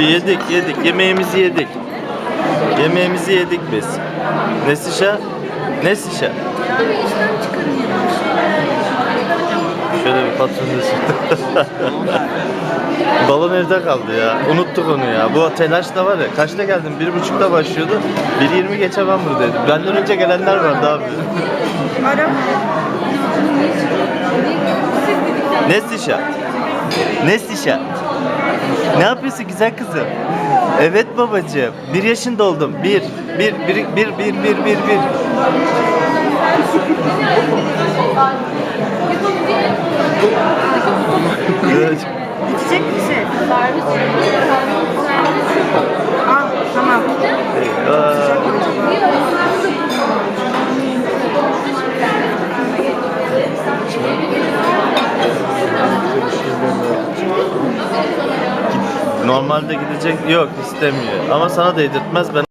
Yedik yedik. Yemeğimizi yedik. Yemeğimizi yedik biz. İşten çıkarın Şöyle bir patron. Balon evde kaldı ya. Unuttuk onu ya. Bu telaş da var ya. Kaçta geldin? Bir buçukta başlıyordu. 1.20 geçe ben buradaydım. Benden önce gelenler vardı abi. Ara. Nesişa? Ne yapıyorsun güzel kızım? Evet babacığım. Bir yaşında oldum. Bir. Bir, bir, bir, bir, bir, bir, bir. Evet. İçecek misin? Al tamam. Eyvah. Normalde gidecek yok istemiyor. Ama sana değdirtmez ben